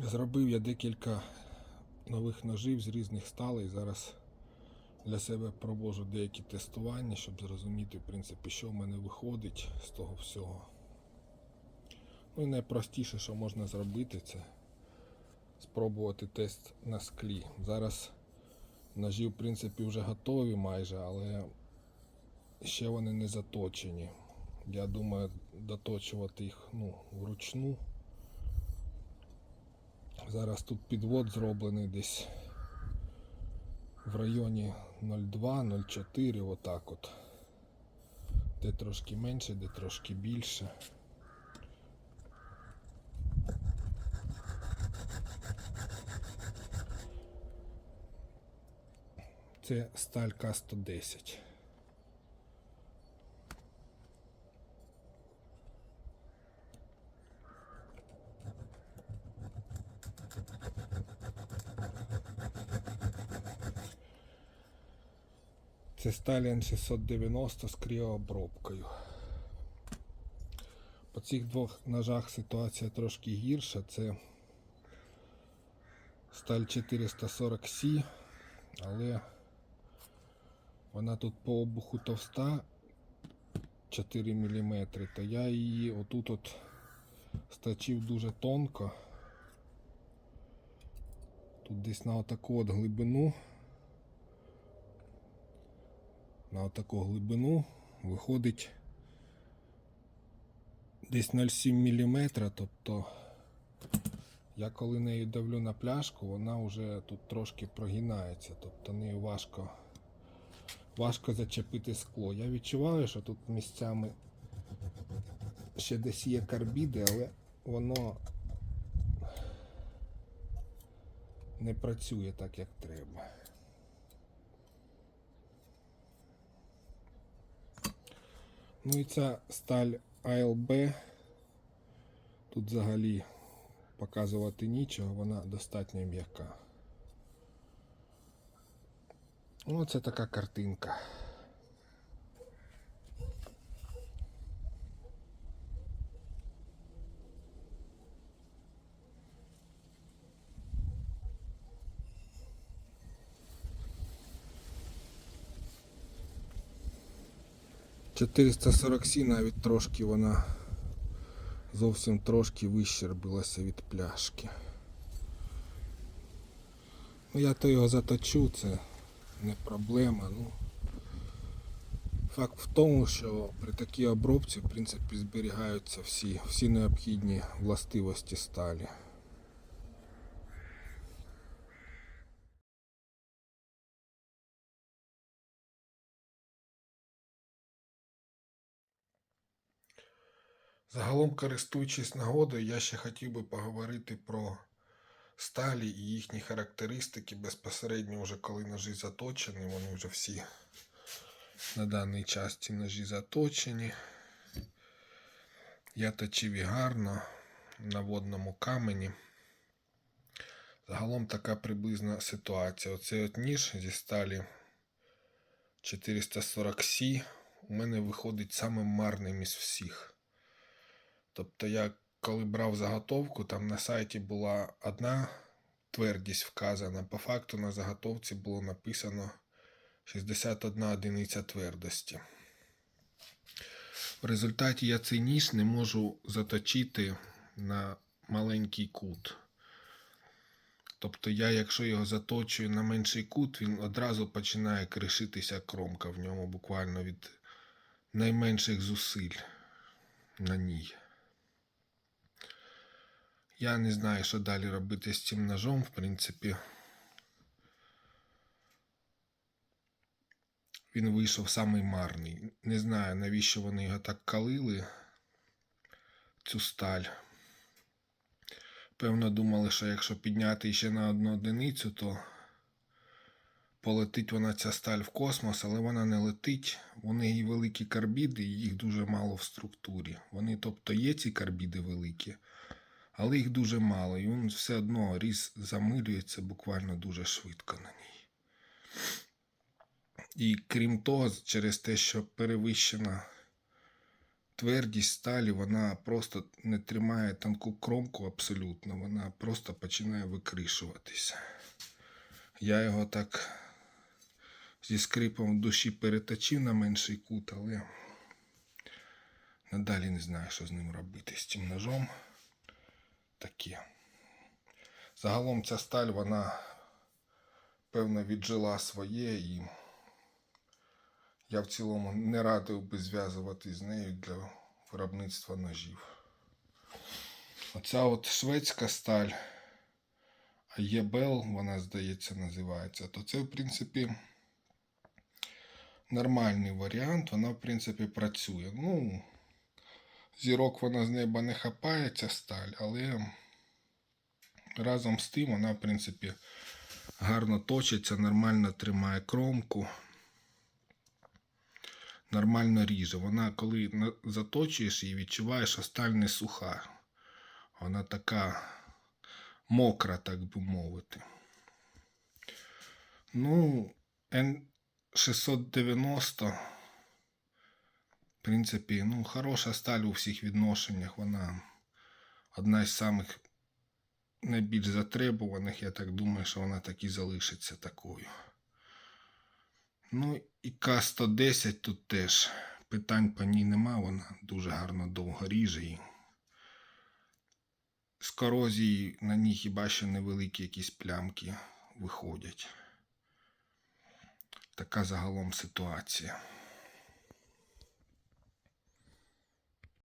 Зробив я декілька нових ножів з різних сталей. Зараз для себе провожу деякі тестування, щоб зрозуміти, в принципі, що в мене виходить з того всього. Ну і найпростіше, що можна зробити, це спробувати тест на склі. Зараз ножі, в принципі, вже готові майже, але ще вони не заточені. Я думаю, доточувати їх ну, вручну. Зараз тут підвод зроблений десь в районі 0,2-0,4, отак от. Де трошки менше, де трошки більше. Це сталь К110. Це Stallion 690 з кріообробкою. По цих двох ножах ситуація трошки гірша. Це сталь 440C, але вона тут по обуху товста 4 мм, то я її отут от стачив дуже тонко. Тут десь на отаку от глибину. На отаку глибину виходить десь 0,7 мм, тобто я коли нею давлю на пляшку, вона вже тут трошки прогинається, тобто нею важко, важко зачепити скло. Я відчуваю, що тут місцями ще десь є карбіди, але воно не працює так, як треба. Ну і ця сталь АЛБ. Тут взагалі показувати нічого, вона достатньо м'яка. Ну, це така картинка. Чотириста сорок сі навіть трошки вона зовсім трошки вищербилася від пляшки. Ну я то його заточу, це не проблема. Ну, Факт в тому, що при такій обробці в принципі зберігаються всі, всі необхідні властивості сталі. Загалом, користуючись нагодою, я ще хотів би поговорити про сталі і їхні характеристики безпосередньо вже коли ножі заточені, вони вже всі на даний час ці ножі заточені. Я точив і гарно на водному камені. Загалом така приблизна ситуація. Оцей от ніж зі сталі 440C у мене виходить самим марним із всіх. Тобто я коли брав заготовку, там на сайті була одна твердість вказана. По факту на заготовці було написано 61 одиниця твердості. В результаті я цей ніж не можу заточити на маленький кут. Тобто я, якщо його заточую на менший кут, він одразу починає кришитися кромка в ньому буквально від найменших зусиль на ній. Я не знаю, що далі робити з цим ножом, в принципі. Він вийшов самий марний. Не знаю, навіщо вони його так калили, цю сталь. Певно, думали, що якщо підняти ще на одну одиницю, то полетить вона ця сталь в космос, але вона не летить. Вони і великі карбіди, і їх дуже мало в структурі. Вони, тобто, є ці карбіди великі але їх дуже мало, і він все одно різ замилюється буквально дуже швидко на ній. І крім того, через те, що перевищена твердість сталі, вона просто не тримає тонку кромку абсолютно, вона просто починає викришуватися. Я його так зі скрипом в душі переточив на менший кут, але надалі не знаю, що з ним робити. З цим ножом таке. Загалом ця сталь, вона певно віджила своє і я в цілому не радив би зв'язувати з нею для виробництва ножів. Оця от шведська сталь, єбел, вона, здається, називається, то це, в принципі, нормальний варіант, вона, в принципі, працює. Ну, зірок вона з неба не хапає, ця сталь, але разом з тим вона, в принципі, гарно точиться, нормально тримає кромку нормально ріже. Вона, коли заточуєш її, відчуваєш, що сталь не суха. Вона така мокра, так би мовити. Ну, N690, в принципі, ну, хороша сталь у всіх відношеннях. Вона одна із самих найбільш затребуваних. Я так думаю, що вона так і залишиться такою. Ну і К-110 тут теж питань по ній нема, вона дуже гарно довго ріже. І з корозії на ній хіба що невеликі якісь плямки виходять. Така загалом ситуація.